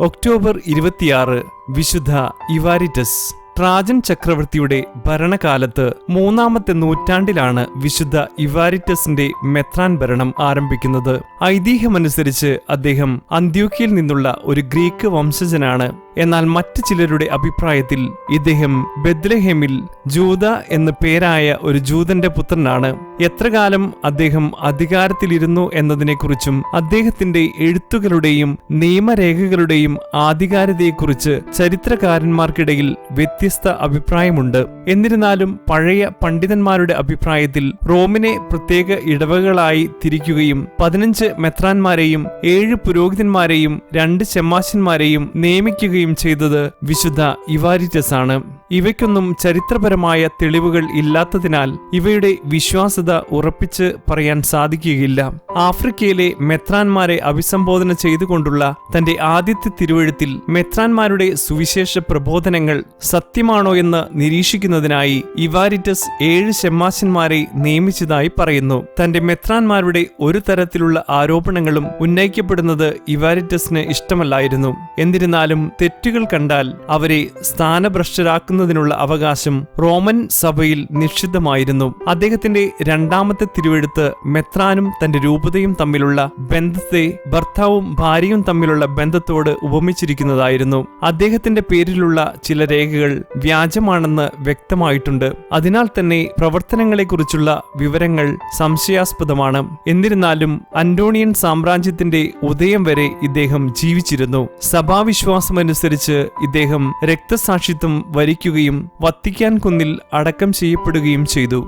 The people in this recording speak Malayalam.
ഒക്ടോബർ ഇരുപത്തിയാറ് വിശുദ്ധ ഇവാരിറ്റസ് ട്രാജൻ ചക്രവർത്തിയുടെ ഭരണകാലത്ത് മൂന്നാമത്തെ നൂറ്റാണ്ടിലാണ് വിശുദ്ധ ഇവാരിറ്റസിന്റെ മെത്രാൻ ഭരണം ആരംഭിക്കുന്നത്. ഐതിഹ്യമനുസരിച്ച് അദ്ദേഹം അന്ത്യോക്കിയിൽ നിന്നുള്ള ഒരു ഗ്രീക്ക് വംശജനാണ്. എന്നാൽ മറ്റു ചിലരുടെ അഭിപ്രായത്തിൽ ഇദ്ദേഹം ബെദ്ലഹേമിൽ ജൂത എന്ന പേരായ ഒരു ജൂതന്റെ പുത്രനാണ്. എത്രകാലം അദ്ദേഹം അധികാരത്തിലിരുന്നു എന്നതിനെക്കുറിച്ചും അദ്ദേഹത്തിന്റെ എഴുത്തുകളുടെയും നിയമരേഖകളുടെയും ആധികാരികതയെക്കുറിച്ച് ചരിത്രകാരന്മാർക്കിടയിൽ വ്യത്യസ്ത അഭിപ്രായമുണ്ട്. എന്നിരുന്നാലും പഴയ പണ്ഡിതന്മാരുടെ അഭിപ്രായത്തിൽ റോമിനെ പ്രത്യേക ഇടവകളായി തിരിക്കുകയും പതിനഞ്ച് മെത്രാന്മാരെയും ഏഴ് പുരോഹിതന്മാരെയും രണ്ട് ചെമ്മാശന്മാരെയും നിയമിക്കുകയും ചെയ്തത് വിശുദ്ധ ഇവാരിറ്റസ് ആണ് ഇവയ്ക്കൊന്നും ചരിത്രപരമായ തെളിവുകൾ ഇല്ലാത്തതിനാൽ ഇവയുടെ വിശ്വാസ്യത ഉറപ്പിച്ച് പറയാൻ സാധിക്കുകയില്ല. ആഫ്രിക്കയിലെ മെത്രാന്മാരെ അഭിസംബോധന ചെയ്തുകൊണ്ടുള്ള തന്റെ ആദ്യത്തെ തിരുവഴുത്തിൽ മെത്രാന്മാരുടെ സുവിശേഷ പ്രബോധനങ്ങൾ സത്യമാണോ എന്ന് നിരീക്ഷിക്കുന്നതിനായി ഇവാരിറ്റസ് ഏഴ് ഷെമ്മാശന്മാരെ നിയമിച്ചതായി പറയുന്നു. തന്റെ മെത്രാന്മാരുടെ ഒരു തരത്തിലുള്ള ആരോപണങ്ങളും ഉന്നയിക്കപ്പെടുന്നത് ഇവാരിറ്റസിന് ഇഷ്ടമല്ലായിരുന്നു. എന്നിരുന്നാലും തെറ്റുകൾ കണ്ടാൽ അവരെ സ്ഥാനഭ്രഷ്ടരാക്കുന്നതിനുള്ള അവകാശം റോമൻ സഭയിൽ നിക്ഷിപ്തമായിരുന്നു അദ്ദേഹത്തിന്റെ രണ്ടാമത്തെ തിരുവെഴുത്ത് മെത്രാനും തന്റെ രൂപതയും തമ്മിലുള്ള ബന്ധത്തെ ഭർത്താവും ഭാര്യയും തമ്മിലുള്ള ബന്ധത്തോട് ഉപമിച്ചിരിക്കുന്നതായിരുന്നു. അദ്ദേഹത്തിന്റെ പേരിലുള്ള ചില രേഖകൾ വ്യാജമാണെന്ന് വ്യക്തമായിട്ടുണ്ട്. അതിനാൽ തന്നെ പ്രവർത്തനങ്ങളെക്കുറിച്ചുള്ള വിവരങ്ങൾ സംശയാസ്പദമാണ്. എന്നിരുന്നാലും അന്റോണിയൻ സാമ്രാജ്യത്തിന്റെ ഉദയം വരെ ഇദ്ദേഹം ജീവിച്ചിരുന്നു. സഭാവിശ്വാസമനുസരിച്ച് ഇദ്ദേഹം രക്തസാക്ഷിത്വം വരിക്കുകയും വത്തിക്കാൻ കുന്നിൽ അടക്കം ചെയ്യപ്പെടുകയും ചെയ്തു.